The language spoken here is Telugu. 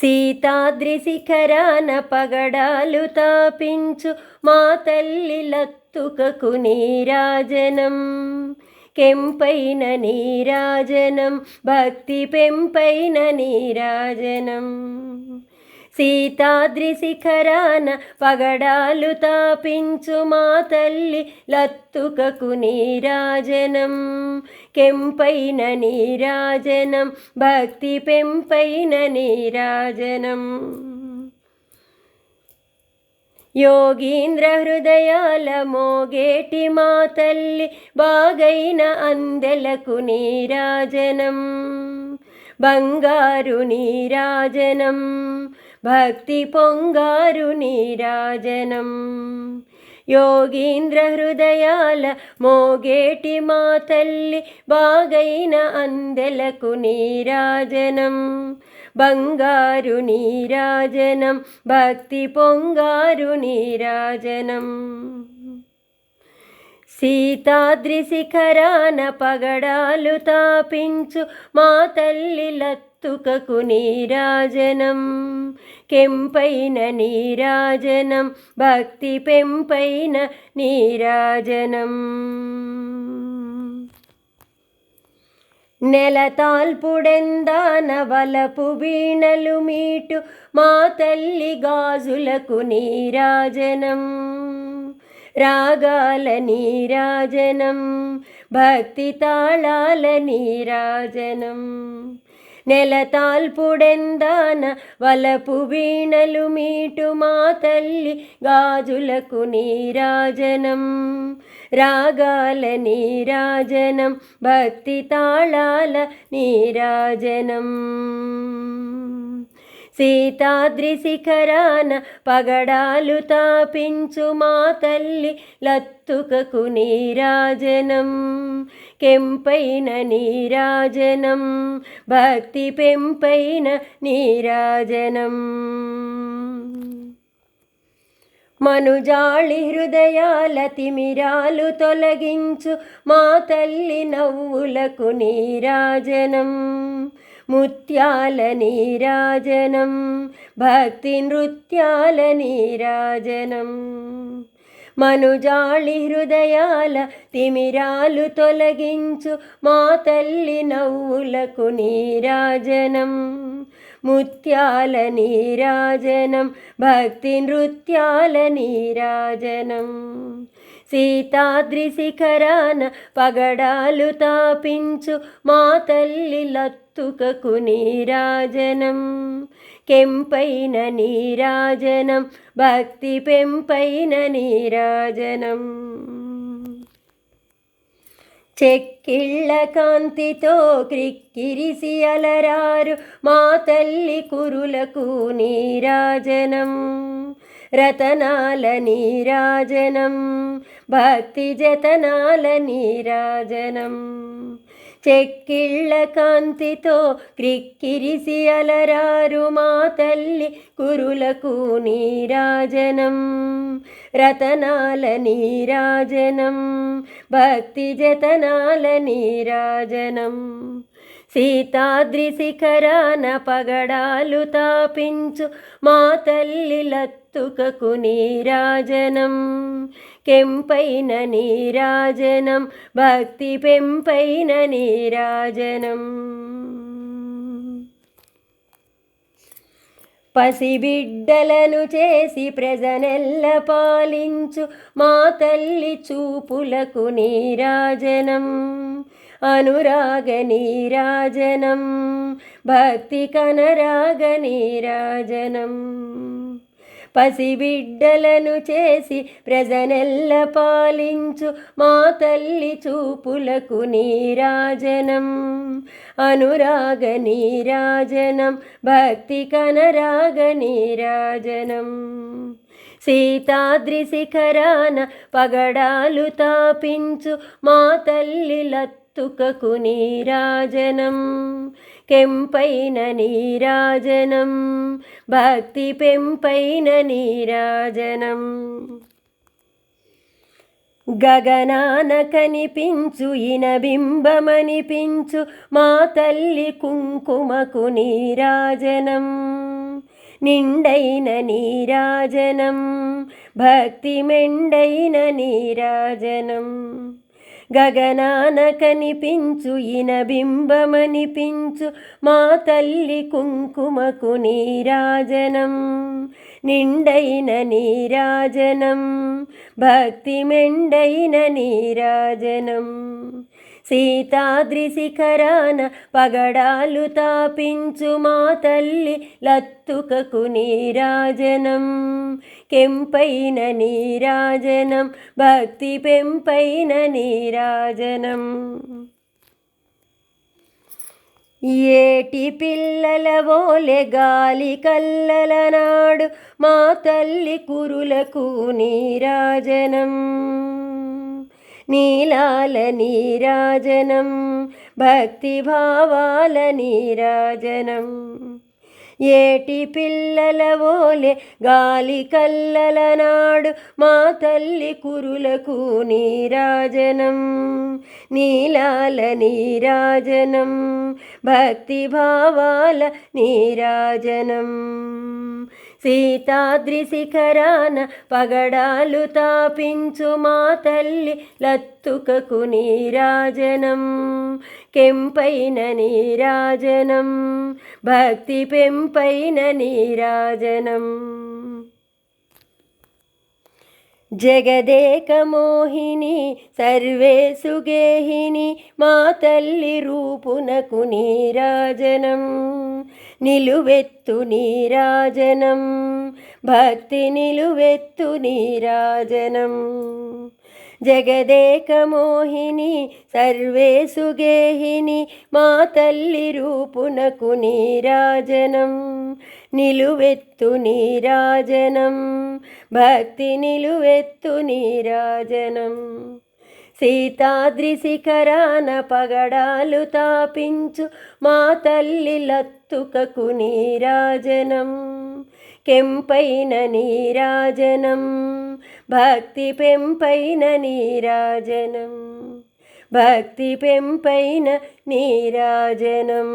సీతాద్రి శిఖరాన పగడాలు తాపించు మా తల్లి లత్తుకకు నీరాజనం. కెంపైన నీరాజనం భక్తి పెంపైన నీరాజనం. సీతాద్రిశిఖరాన పగడాలు తాపించు మా తల్లి లత్తుకకు నీరాజనం. కెంపైన నీరాజనం భక్తి పెంపైన నీరాజనం. యోగీంద్ర హృదయాల మోగేటి మా తల్లి బాగైన అందెలకు నీరాజనం. బంగారు నీరాజనం. భక్తి పొంగారు నీరాజనం. యోగీంద్ర హృదయాల మోగేటి మా తల్లి బాగైన అందెలకు నీరాజనం. బంగారు నీరాజనం భక్తి పొంగారు నీరాజనం. సీతాద్రి శిఖరాన పగడాలు తాపించు మా తల్లి లత్తుకకు నీరాజనం కెంపైన నీరాజనం భక్తి పెంపైన నీరాజనం. నెలతాల్పుడెందాన వలపు వీణలు మీటు మా తల్లి గాజులకు నీరాజనం. రాగాల నీరాజనం భక్తి తాళాల నీరాజనం. నెలతాల్పుడెందాన వలపు వీణలు మీటు మా తల్లి గాజులకు నీరాజనం. రాగాల నీరాజనం భక్తి తాళాల నీరాజనం. సీతాద్రి శిఖరాన పగడాలు తాపించు మా తల్లి లత్తుకకు నీరాజనం. కెంపైన నీరాజనం భక్తి పెంపైన నీరాజనం. మనుజాళి హృదయాల తిమిరాలు తొలగించు మా తల్లి నవ్వులకు నీరాజనం ముత్యాల నీరాజనం భక్తి నృత్యాల నీరాజనం. మనుజాళి హృదయాల తిమిరాలు తొలగించు మా తల్లి నవ్వులకు నీరాజనం. ముత్యాల నీరాజనం భక్తి నృత్యాల నీరాజనం. సీతాద్రి శిఖరాన పగడాలు తాపించు మా తల్లి లత్తుకకు నీరాజనం. కెంపైన నీరాజనం భక్తి పెంపైన నీరాజనం. చెక్కిళ్ళ కాంతితో క్రిక్కిరిసి అలరారు మా తల్లి కురులకు నీరాజనం. రతనాల నీరాజనం భక్తి జతనాల నీరాజనం. చెక్కిళ్ళ కాంతితో క్రిక్కిరిసి అలరారు మా తల్లి కురులకు నీరాజనం. రతనాల నీరాజనం భక్తి జతనాల నీరాజనం. సీతాద్రి శిఖరాన పగడాలు తాపించు మా తల్లి లత్తుకకు నీరాజనం. కెంపైన నీరాజనం భక్తి పెంపైన నీరాజనం. పసిబిడ్డలను చేసి ప్రజనెల్ల పాలించు మా తల్లి చూపులకు నీరాజనం. అనురాగ నీరాజనం భక్తి కనరాగ నీరాజనం. పసిబిడ్డలను చేసి ప్రజనెల్ల పాలించు మా తల్లి చూపులకు నీరాజనం. అనురాగ నీరాజనం భక్తి కనరాగ నీరాజనం. సీతాద్రి శిఖరాన పగడాలు తాపించు మా తల్లి లత్తుకకు నీరాజనం. కెంపైన నీరాజనం భక్తి పెంపైన నీరాజనం. గగనాన కనిపించు ఇనబింబమనిపించు మా తల్లి కుంకుమకు నీరాజనం. నిండైన నీరాజనం భక్తి మెండైన నీరాజనం. గగనాన కనిపించు ఇనబింబమనిపించు మా తల్లి కుంకుమకు నీరాజనం. నిండైన నీరాజనం భక్తి మెండైన నీరాజనం. సీతాద్రి శిఖరాన పగడాలు తాపించు మా తల్లి లత్తుకకు నీరాజనం. కెంపైన నీరాజనం భక్తి పెంపైన నీరాజనం. ఏటి పిల్లల ఓలె గాలి కల్లల నాడు మా తల్లి కురులకు నీరాజనం. नीलालनीराजनं भक्तिभावालनीराजनम्। ఏటి పిల్లల ఓలే గాలి కల్లల నాడు మా తల్లి కురులకు నీరాజనం. నీలాల నీరాజనం భక్తిభావాల నీరాజనం. సీతాద్రి శిఖరాన పగడాలు తాపించు మా తల్లి లత్తుకకు నీరాజనం. కెంపైన నీరాజనం భక్తి పెంపైన నీరాజనం. జగదేక మోహిని సర్వేసుగేహిని మా తల్లి రూపునకు నీరాజనం. నిలువెత్తు నీరాజనం భక్తి నిలువెత్తు నీరాజనం. జగదేక మోహిని సర్వేసుగేహిని మా తల్లి రూపునకు నీరాజనం. నిలువెత్తు నీరాజనం. భక్తి నిలువెత్తు నీరాజనం. సీతాద్రి శిఖరాన పగడాలు తాపించు మా తల్లి లత్తుకకు నీరాజనం. కెంపైన నీరాజనం. భక్తి పెంపైన నీరాజనం. భక్తి పెంపైన నీరాజనం.